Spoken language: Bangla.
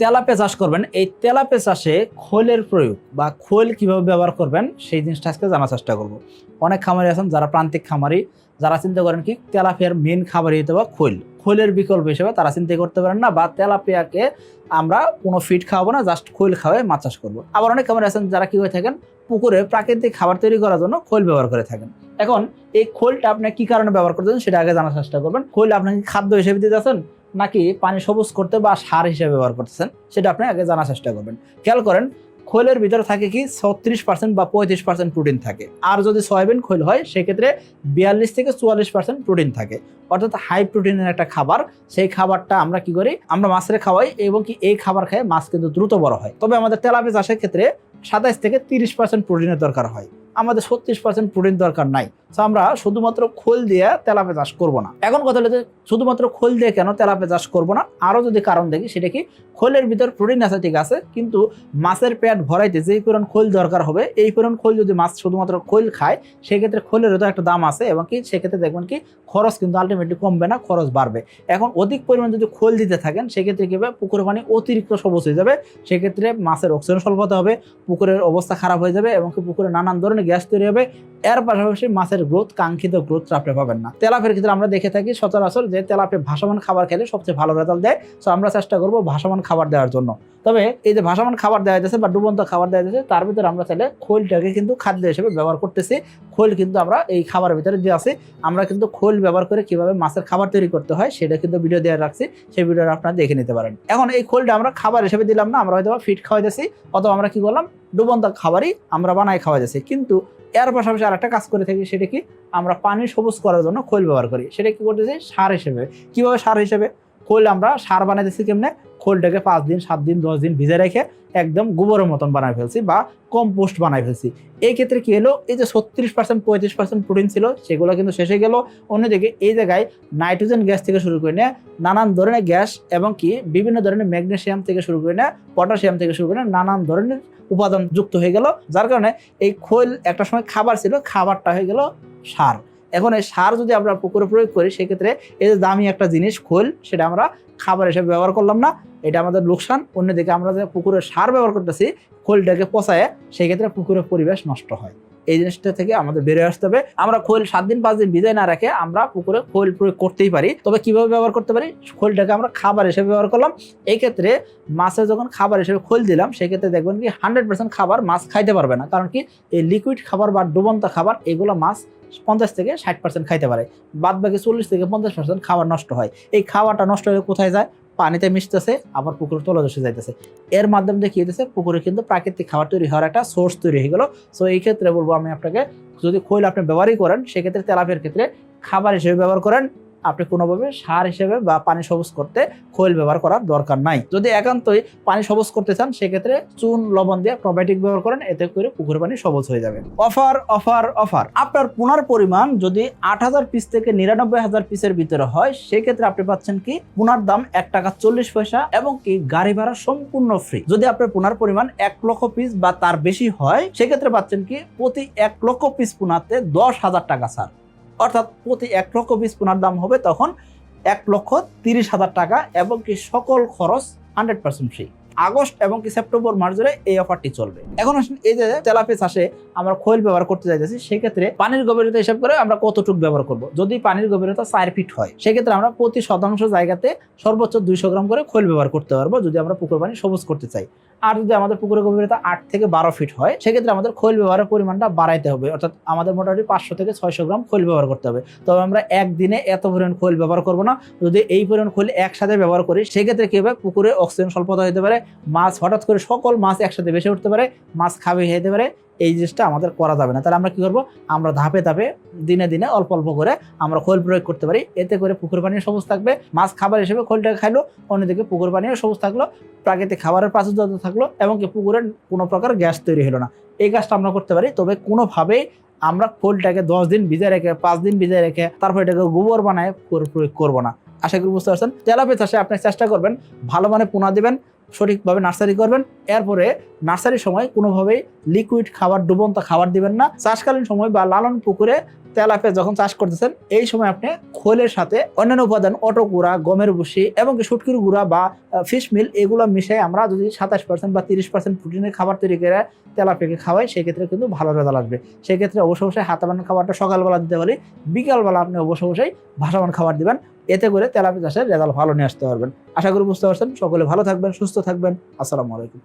তেলাপে চাষ করবেন। এই তেলাপে চাষে খোলের প্রয়োগ বা খোল কীভাবে ব্যবহার করবেন, সেই জিনিসটা আজকে জানার চেষ্টা করব। অনেক খামারি আছেন যারা প্রান্তিক খামারি, যারা চিন্তা করেন কি তেলাপিয়ার মেন খাবারই হতে বা খোল। খোলের বিকল্প হিসেবে তারা চিন্তা করতে পারেন না বা তেলাপিয়াকে আমরা কোনো ফিড খাওয়াবো না জাস্ট খোল খাওয়াই মাছ চাষ করব। আবার অনেক খামারি আছেন যারা কি হয়ে থাকেন, পুকুরে প্রাকৃতিক খাবার তৈরি করার জন্য খোল ব্যবহার করে থাকেন। এখন এই খোলটা আপনি কি কারণে ব্যবহার করতেছেন সেটা আগে জানার চেষ্টা করবেন। খোল আপনাকে খাদ্য হিসেবে দিতেছেন নাকি পানি সবুজ করতে বা সার হিসেবে ব্যবহার করতেছেন, সেটা আপনি আগে জানার চেষ্টা করবেন। খেয়াল করেন, খোলের ভিতরে থাকে কি ছত্রিশ পার্সেন্ট বা পঁয়ত্রিশ পার্সেন্ট প্রোটিন থাকে। আর যদি সয়াবিন খোল হয়, সেক্ষেত্রে বিয়াল্লিশ থেকে চুয়াল্লিশ পার্সেন্ট প্রোটিন থাকে। অর্থাৎ হাই প্রোটিনের একটা খাবার, সেই খাবারটা আমরা কি করি? আমরা মাছের খাওয়াই এবং কি এই খাবার খেয়ে মাছ কিন্তু দ্রুত বড় হয়। তবে আমাদের তেলাপি চাষের ক্ষেত্রে সাতাইশ থেকে তিরিশ পার্সেন্ট প্রোটিনের দরকার হয়। আমাদের ছত্রিশ পার্সেন্ট প্রোটিন দরকার নাই। তো আমরা শুধুমাত্র খোল দিয়ে তেলাপে চাষ করব না। এখন কথা হলো যে, শুধুমাত্র খোল দিয়ে কেন তেলাপে চাষ করব না? আরও যদি কারণ দেখি, সেটা কি? খোলের ভিতর প্রোটিন আছে ঠিক আছে, কিন্তু মাছের পেট ভরাইতে যেই পরিমাণ খোল দরকার হবে, এই পরিমাণ খোল যদি মাছ শুধুমাত্র খোল খায়, সেক্ষেত্রে খোলেরও তো একটা দাম আছে এবং কি, সেক্ষেত্রে দেখবেন কি, খরচ কিন্তু আলটিমেটলি কমবে না, খরচ বাড়বে। এখন অধিক পরিমাণ যদি খোল দিতে থাকেন, সেক্ষেত্রে কি হবে? পুকুরের পানি অতিরিক্ত সবুজ হয়ে যাবে। সেক্ষেত্রে মাছের অক্সিজেন স্বল্পতা হবে। পুকুরের অবস্থা খারাপ হয়ে যাবে এবং পুকুরে নানান ধরনের গ্যাস তৈরি হবে। এর পাশাপাশি মাছের গ্রোথ কাঙ্ক্ষিত গ্রোথটা আপনি পাবেন না। তেলাপের ক্ষেত্রে আমরা দেখে থাকি সচরাচর যে তেলাপে ভাসমান খাবার খেলে সবচেয়ে ভালো রেজাল্ট দেয়। সো আমরা চেষ্টা করব ভাসমান খাবার দেওয়ার জন্য। তবে এই যে ভাসমান খাবার দেওয়া যাচ্ছে বা ডুবন্ত খাবার দেওয়া যাচ্ছে তার ভিতরে আমরা চাইলে খোলটাকে কিন্তু খাদ্য হিসেবে ব্যবহার করতেছি। খোল কিন্তু আমরা এই খাবারের ভিতরে যে আছে। আমরা কিন্তু খোল ব্যবহার করে কীভাবে মাছের খাবার তৈরি করতে হয়, সেটা কিন্তু ভিডিও দেওয়া রাখছি। সেই ভিডিওটা আপনারা দেখে নিতে পারেন। এখন এই খোলটা আমরা খাবার হিসেবে দিলাম না, আমরা হয়তো ফিট খাওয়াইতেছি, অথবা আমরা কি করলাম, ডুবন্ত খাবারই আমরা বানাই খাওয়াইতেছি। কিন্তু এর পাশাপাশি আর একটা কাজ করে থাকি, সেটা কি? আমরা পানি সবুজ করার জন্য খোল ব্যবহার করি। সেটা কি করতেছি? সার হিসেবে। কীভাবে সার হিসেবে? খোল আমরা সার বানাইতেছি কেমনে? খোলটাকে পাঁচ দিন, সাত দিন, দশ দিন ভিজে রেখে একদম গোবরের মতন বানাই ফেলছি বা কম্পোস্ট বানাই ফেলছি। এই ক্ষেত্রে কি হলো? এই যে ছত্রিশ পার্সেন্ট পঁয়ত্রিশ পার্সেন্ট প্রোটিন ছিল, সেগুলো কিন্তু শেষ হয়ে গেল। অন্যদিকে এই জায়গায় নাইট্রোজেন গ্যাস থেকে শুরু করে নিয়ে নানান ধরনের গ্যাস এবং কি বিভিন্ন ধরনের ম্যাগনেশিয়াম থেকে শুরু করে নিয়ে পটাশিয়াম থেকে শুরু করে নানান ধরনের উপাদান যুক্ত হয়ে গেল, যার কারণে এই খৈল একটা সময় খাবার ছিল, খাবারটা হয়ে গেল সার। এখন এই সার যদি আমরা পুকুরে প্রয়োগ করি, সেক্ষেত্রে এই যে দামি একটা জিনিস, খোল, সেটা আমরা খাবার হিসেবে ব্যবহার করলাম না, এটা আমাদের লোকসান। অন্যদিকে আমরা যে পুকুরে সার ব্যবহার করতেছি, খোলটাকে পচায় সেই ক্ষেত্রে পুকুরের পরিবেশ নষ্ট হয়। এই জিনিসটা থেকে আমাদের বেরিয়ে আসতে হবে। আমরা খোল সাত দিন, পাঁচ দিন বিদায় না রেখে আমরা পুকুরে খোল প্রয়োগ করতেই পারি। তবে কীভাবে ব্যবহার করতে পারি? খোলটাকে আমরা খাবার হিসেবে ব্যবহার করলাম। এই ক্ষেত্রে যখন খাবার হিসেবে খোল দিলাম, সেক্ষেত্রে দেখবেন কি হান্ড্রেড পার্সেন্ট খাবার মাছ খাইতে পারবে না। কারণ কি এই লিকুইড খাবার বা ডুবন্ত খাবার, এগুলো মাছ পঞ্চাশ থেকে ষাট পার্সেন্ট খাইতে পারে। বাদ বাকি চল্লিশ থেকে পঞ্চাশ পার্সেন্ট খাবার নষ্ট হয়। এই খাবারটা নষ্ট হয়ে কোথায় যায়? পানিতে মিশতেছে, আবার পুকুরের তলদেশে যাইতেছে। এর মাধ্যমে দিয়ে কি হইতেছে? পুকুরে কিন্তু প্রাকৃতিক খাবার তৈরি হওয়ার একটা সোর্স তৈরি হয়ে গেল। সো এই ক্ষেত্রে বলব আমি আপনাকে, যদি খৈল আপনি ব্যবহারই করেন, সেক্ষেত্রে তেলাপের ক্ষেত্রে খাবার হিসেবে ব্যবহার করেন। আপনি কোনোভাবে সার হিসেবে বা পানি সবুজ করতে খৈল ব্যবহার করার দরকার নাই। যদি একান্তই পানি সবুজ করতে চান, সেক্ষেত্রে চুন, লবণ দিয়ে প্রোবায়োটিক ব্যবহার করেন, এতে করে পুকুরের পানি সবুজ হয়ে যাবে। Offer offer offer. আপনার পোনার পরিমাণ যদি আট হাজার পিস থেকে নিরানব্বই হাজার পিসের ভিতরে হয়, সেক্ষেত্রে আপনি পাচ্ছেন কি, পুনার দাম এক টাকা চল্লিশ পয়সা এবং কি গাড়ি ভাড়া সম্পূর্ণ ফ্রি যদি আপনার পোনার পরিমাণ এক লক্ষ পিস বা তার বেশি হয়, সেক্ষেত্রে পাচ্ছেন কি, প্রতি এক লক্ষ পিস পোনাতে দশ হাজার টাকা ছাড়। অর্থাৎ প্রতি এক লক্ষ পিস পোনার দাম হবে তখন এক লক্ষ তিরিশ হাজার টাকা এবং কি সকল খরচ হান্ড্রেড পার্সেন্ট ফ্রি আগস্ট এবং কি সেপ্টেম্বর মাস ধরে এই অফারটি চলবে। এখন এই যে তেলাপি চাষে আমরা খৈল ব্যবহার করতে চাইতেছি, সেক্ষেত্রে পানির গভীরতা হিসাব করে আমরা কতটুকু ব্যবহার করব? যদি পানির গভীরতা চার ফিট হয়, সেক্ষেত্রে আমরা প্রতি শতাংশ জায়গাতে সর্বোচ্চ দুইশো গ্রাম করে খৈল ব্যবহার করতে পারব, যদি আমরা পুকুর পানি সবুজ করতে চাই। আর যদি আমাদের পুকুরের গভীরতা আট থেকে বারো ফিট হয়, সেক্ষেত্রে আমাদের খৈল ব্যবহারের পরিমাণটা বাড়াইতে হবে। অর্থাৎ আমাদের মোটামুটি পাঁচশো থেকে ছয়শো গ্রাম খৈল ব্যবহার করতে হবে। তবে আমরা একদিনে এত পরিমাণ খৈল ব্যবহার করব না। যদি এই পরিমাণ খৈল একসাথে ব্যবহার করি, সেক্ষেত্রে কী হবে? পুকুরে অক্সিজেন স্বল্পতা হতে পারে। মাছ হঠাৎ করে সকল মাছ একসাথে বেশি উঠতে পারে। মাছ খাবে, খেতে পারে। এই জিনিসটা আমাদের করা যাবে না। তাহলে আমরা কি করব? আমরা ধাপে ধাপে, দিনে দিনে অল্প অল্প করে আমরা খোল প্রয়োগ করতে পারি। এতে করে পুকুর পানিও সবুজ থাকবে। মাছ খাবার হিসেবে খোলটাকে খাইলো, অন্যদিকে পুকুর পানিও সবুজ থাকল, প্রাকৃতিক খাবারের প্রাচুর্য থাকল এবং কি পুকুরের কোনো প্রকার গ্যাস তৈরি হলো না। এই কাজটা আমরা করতে পারি। তবে কোনোভাবেই আমরা খোলটাকে দশ দিন ভিজে রেখে, পাঁচ দিন ভিজে রেখে, তারপর এটাকে গোবর বানায় প্রয়োগ করব না। আশা করি বুঝতে পারছেন? তেলাপি চাষে আপনি চেষ্টা করবেন, ভালো মানে পোনা দিবেন সঠিকভাবে নার্সারি করবেন। এরপরে নার্সারির সময় কোনোভাবেই লিকুইড খাবার, ডুবন্ত খাবার দিবেন না। চাষকালীন সময় বা লালন পুকুরে তেলাপিয়া যখন চাষ করতেছেন, এই সময় আপনি খোলের সাথে অন্যান্য উপাদান, অটো গুঁড়া, গমের ভুসি এবং কি শুটকির গুঁড়া বা ফিশ মিল এগুলো মিশিয়ে আমরা যদি সাতাশ পার্সেন্ট বা তিরিশ পার্সেন্ট প্রোটিনের খাবার তৈরি করে তেলাপিয়াকে খাওয়াই, সেক্ষেত্রে কিন্তু ভালো রেজাল্ট আসবে। সেক্ষেত্রে অবশ্য অবশ্যই হাতাবান খাবারটা সকালবেলা দিতে পারি, বিকালবেলা আপনি অবশ্য অবশ্যই ভাসাবান খাবার দিবেন। এতে করে তেলাপি চাষের রেজাল্ট ভালো নিয়ে আসতে পারবেন। আশা করি বুঝতে পারছেন। সকলে ভালো থাকবেন, সুস্থ থাকবেন। আসসালামু আলাইকুম।